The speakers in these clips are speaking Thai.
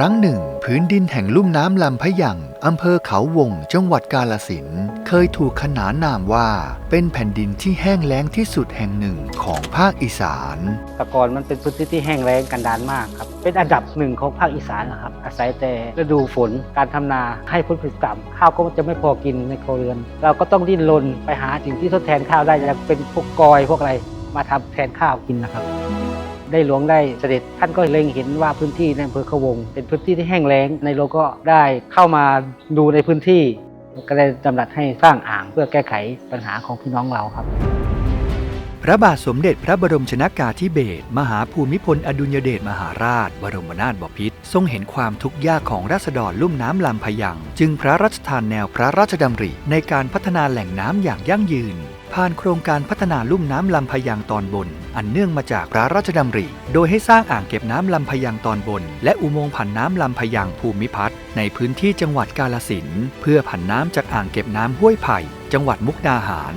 ครั้งหนึ่ง พื้นดินแห่งลุ่มน้ำลำพะยังอำเภอเขาวงจังหวัดกาลสินเคยถูกขนานนามว่า เป็นแผ่นดินที่แห้งแล้งที่สุดแห่งหนึ่งของภาคอีสานแต่ก่อนมันเป็นพื้นที่ที่แห้งแล้งกันดานมากครับเป็นอันดับหนึ่งของภาคอีสานนะครับ อาศัยแต่ฤดูฝนการทำนาให้ผลผลิตต่ำข้าวก็จะไม่พอกินในครัวเรือน เราก็ต้องดิ้นรนไปหาสิ่งที่ทดแทนข้าวได้อย่างเป็นพวกกอยพวกอะไรมาทำแทนข้าวกินนะครับ ได้หลวงได้เสด็จ ท่านก็เล็งเห็นว่าพื้นที่ในอำเภอเขาวง เป็นพื้นที่ที่แห้งแล้งในหลวงก็ได้เข้ามาดูในพื้นที่ ก็ได้ดำรัสให้สร้างอ่างเพื่อแก้ไขปัญหาของพี่น้องเราครับ พระบาทสมเด็จพระบรมชนากาธิเบศรมหาภูมิพลอดุลยเดชมหาราช บรมนาถบพิตรทรงเห็นความทุกข์ยากของราษฎรลุ่มน้ำลำพะยัง จึงพระราชทานแนวพระราชดำริในการพัฒนาแหล่งน้ำอย่างยั่งยืนผ่านโครงการพัฒนาลุ่มน้ำลำพยังตอนบน อันเนื่องมาจากพระราชดำริ โดยให้สร้างอ่างเก็บน้ำลำพยังตอนบน และอุโมงค์ผันน้ำลำพยังภูมิพัฒน์ในพื้นที่จังหวัดกาลสินเพื่อผันน้ำจากอ่างเก็บน้ำห้วยไผ่ จังหวัดมุกดาหาร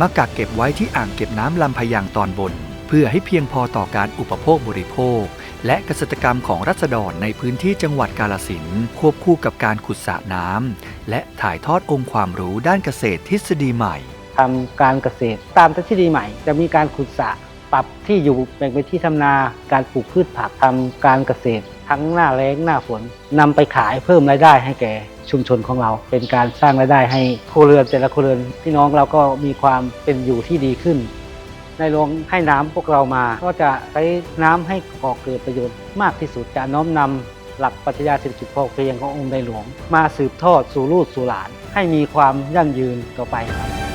มากักเก็บไว้ที่อ่างเก็บน้ำลำพยังตอนบน เพื่อให้เพียงพอต่อการอุปโภคบริโภค และเกษตรกรรมของรัษฎรในพื้นที่จังหวัดกาลสินควบคู่กับการขุดสระน้ำและถ่ายทอดองค์ความรู้ด้านเกษตรทฤษฎีใหม่ ทำการเกษตร ตามทฤษฎีใหม่ จะมีการขุดสระปรับที่อยู่แบ่งเป็นที่ทำนา การปลูกพืชผักทำการเกษตร ทั้งหน้าแล้งหน้าฝนนำไปขายเพิ่มรายได้ให้แก่ชุมชนของเรา เป็นการสร้างรายได้ให้ครัวเรือนแต่ละครัวเรือนพี่น้องเราก็มีความเป็นอยู่ที่ดีขึ้น ในหลวงให้น้ำพวกเรามา ก็จะใช้น้ำให้ก่อเกิดประโยชน์มากที่สุดจะน้อมนำหลักปรัชญาเศรษฐกิจพอเพียงขององค์ในหลวง มาสืบทอดสู่ลูกสู่หลาน ให้มีความยั่งยืนต่อไปครับ